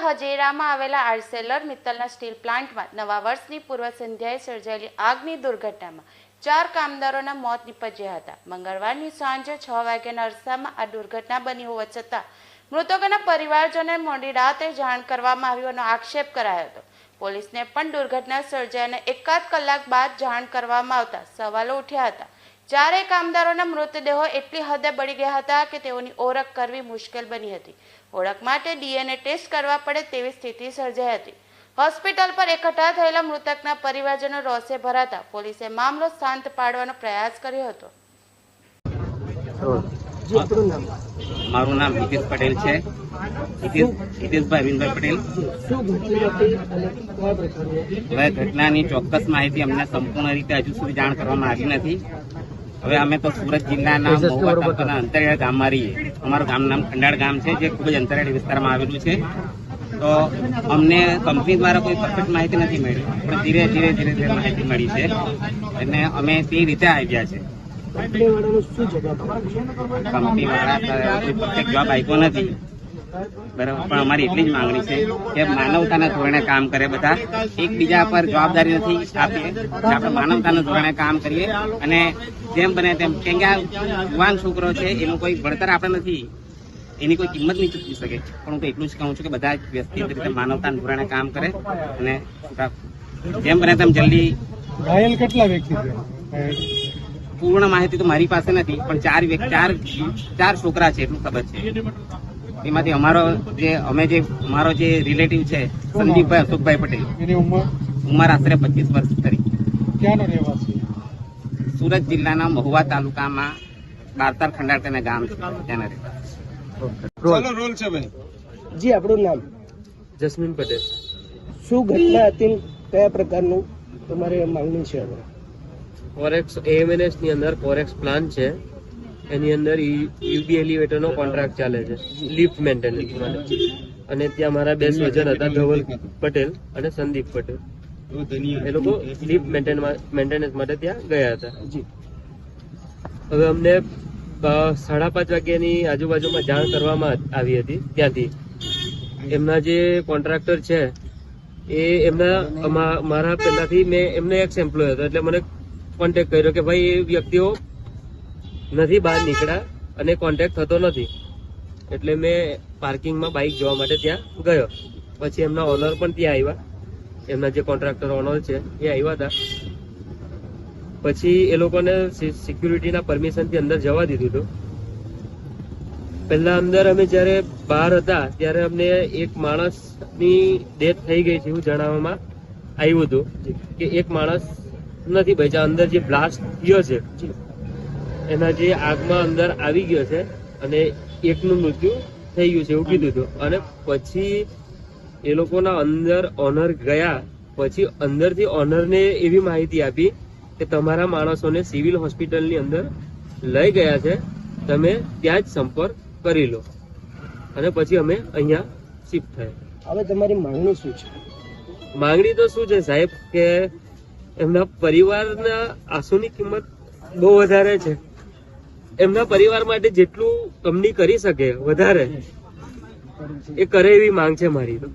જિલ્લામાં આવેલા Arcelor મિત્તલના steel પ્લાન્ટમાં નવા વર્ષની પૂર્વ સંધ્યાએ સર્જાયેલી આગની દુર્ઘટનામાં ચાર કામદારોના મોત નીપજ્યા હતા. મંગળવારની સાંજે છ વાગ્યાના અરસામાં આ દુર્ઘટના બની હોવા છતાં મૃતકોના પરિવારજનોને મોડી રાતે જાણ કરવામાં આવ્યું હોવાનો આક્ષેપ કરાયો હતો. પોલીસને પણ દુર્ઘટના સર્જાયાના એકાદ કલાક બાદ જાણ કરવામાં આવતા સવાલો ઉઠ્યા હતા. ચારેય કામદારોના મૃતદેહો એટલી હદે બળી ગયા હતા કે તેઓની ઓળખ કરવી મુશ્કેલ બની હતી. ઓળખ માટે ડીએનએ ટેસ્ટ કરવા પડે તેવી સ્થિતિ સર્જાઈ હતી. હોસ્પિટલ પર એકઠા થયેલા મૃતકના પરિવારજનો રોષે ભરાતા પોલીસે મામલો શાંત પાડવાનો પ્રયાસ કર્યો હતો. મારું નામ હિતેશ પટેલ છે. હિતેશ હિતેશભાઈ અરવિંદભાઈ પટેલ. હવે ઘટનાની ચોક્કસ માહિતી અમને સંપૂર્ણ રીતે હજુ સુધી જાણ કરવામાં આવી નથી. હવે અમે તો સુરત જિલ્લાના મહુવા તાલુકાના અંતરિયાળ ગામમાં રહીએ અમારું ગામ નામ ખંડાળ ગામ છે જે ખૂબ જ અંતરિયાળ વિસ્તારમાં આવેલું છે. તો અમને કંપની દ્વારા કોઈ પરફેક્ટ માહિતી નથી મળી પણ ધીરે ધીરે ધીરે ધીરે માહિતી મળી છે. અને અમે તે રીતે આવ્યા છે? કંપની વાળા કોઈ પરફેક્ટ જવાબ આપ્યો નથી. બરાબર. પણ અમારી એટલી જ માંગણી છે કે માનવતાના ધોરણે કામ કરે બધા. એકબીજા પર જવાબદારી નથી આપીએ. આપણે માનવતાના ધોરણે કામ કરીએ. અને જેમ બને તેમ કેમ કે આ યુવાન છોકરો છે એનું કોઈ ભણતર આપણે નથી. એની કોઈ કિંમત નહીં ચૂકવી શકે. પણ હું તો એટલું જ કહું છું કે બધા વ્યક્તિગત રીતે માનવતાના ધોરણે કામ કરે અને જેમ બને તેમ જલ્દી ઘાયલ કેટલા વ્યક્તિ પૂર્ણ માહિતી તો મારી પાસે નથી પણ ચાર વ્યક્તિ ચાર ચાર છોકરા છે એટલું ખબર છે. એમાંથી અમારો જે અમે જે અમારો જે રિલેટિવ છે સંદીપભાઈ અશોકભાઈ પટેલ. એની ઉંમર? ઉંમર આશરે પચીસ વર્ષ કરી. ક્યાંનો રહેવાસી? સુરત જિલ્લાના મહુવા તાલુકામાં બારતાર ખંડાળ તેને ગામ છે ત્યાંના રહેતા જી આપણું નામ? જસ્મીન પટેલ. શું ઘટના હતી કયા પ્રકારનું? તમારે માંગણી છે હવે. કોરેક્સ એએમએનએસની અંદર કોરેક્સ પ્લાન છે. એની અંદર યુબી એલિવેટર નો કોન્ટ્રાક્ટ ચાલે છે. લિફ્ટ મેન્ટેનન્સ માટે અને ત્યાં મારા બે સ્વજન હતા ધવલ પટેલ અને સંદીપ પટેલ. એ લોકો લિફ્ટ મેન્ટેનન્સ માટે ત્યાં ગયા હતા. હવે અમને સાડા પાંચ વાગ્યાની આજુબાજુમાં જાણ કરવામાં આવી હતી ત્યાંથી. એમના જે કોન્ટ્રાક્ટર છે એ એમના મારા પહેલાથી મેં એમને એક એમ્પ્લોય હતો એટલે મને કોન્ટેક્ટ કર્યો કે ભાઈ એ વ્યક્તિઓ નથી બહાર નીકળ્યા અને કોન્ટેક્ટ થતો નથી. એટલે મેં પાર્કિંગમાં બાઇક જોવા માટે ત્યાં ગયો. પછી એમના ઓનર પણ ત્યાં આવ્યા. એમના જે કોન્ટ્રાક્ટર ઓનર છે, એ આવ્યા હતા. પછી એ લોકોને સિક્યુરિટીના પરમિશનથી અંદર જવા દીધું હતું. પહેલા અંદર અમે જ્યારે બહાર હતા, ત્યારે અમને એક માણસની ડેથ થઈ ગઈ છે એવું જણાવવામાં આવ્યું હતું કે એક માણસ નથી બચ્યા. અંદર જે બ્લાસ્ટ થયો છે એના જે આગમાં અંદર આવી ગયો છે અને એકનું મૃત્યુ થઈ ગયું છે એવું કીધું હતું. અને પછી એ લોકોના અંદર ઓનર ગયા. પછી અંદરથી ઓનરને એવી માહિતી આપી કે તમારા માણસોને સિવિલ હોસ્પિટલની અંદર લઈ ગયા છે. તમે ત્યાં જ સંપર્ક કરી લો. અને પછી અમે અહીંયા શિફ્ટ થયા. હવે તમારી માંગણી શું છે? માંગણી તો શું છે સાહેબ? કે એમના પરિવારના આંસુની કિંમત બહુ વધારે છે. એમના પરિવાર માટે જેટલું કંપની કરી શકે વધારે, એ કરે એવી માંગ છે મારી તો.